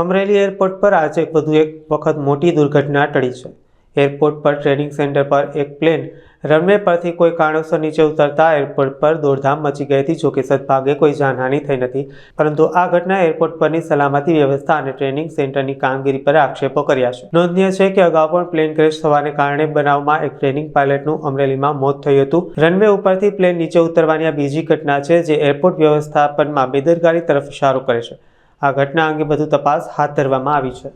Amreli airport પર આજે વધુ એક વખત મોટી દુર્ઘટના ટળી છે. એરપોર્ટ પર ટ્રેનિંગ સેન્ટર પર એક પ્લેન રનવે પરથી કોઈ કારણોસર નીચે ઉતરતા એરપોર્ટ પર દોડધામ મચી ગઈ હતી, જોકે સદભાગે કોઈ જાનહાની થઈ નથી. પરંતુ આ ઘટના એરપોર્ટ પરની સલામતી વ્યવસ્થા અને ટ્રેનિંગ સેન્ટરની કામગીરી પર આક્ષેપો કર્યા છે. નોંધનીય છે કે અગાઉ પણ પ્લેન ક્રેશ થવાને કારણે બનાવમાં એક ટ્રેનિંગ પાયલટનું અમરેલીમાં મોત થયું હતું. રનવે ઉપરથી પ્લેન નીચે ઉતરવાની આ બીજી ઘટના છે, જે એરપોર્ટ વ્યવસ્થાપનમાં બેદરકારી તરફ ઇશારો કરે છે. આ ઘટના અંગે બધું તપાસ હાથ ધરવામાં આવી છે.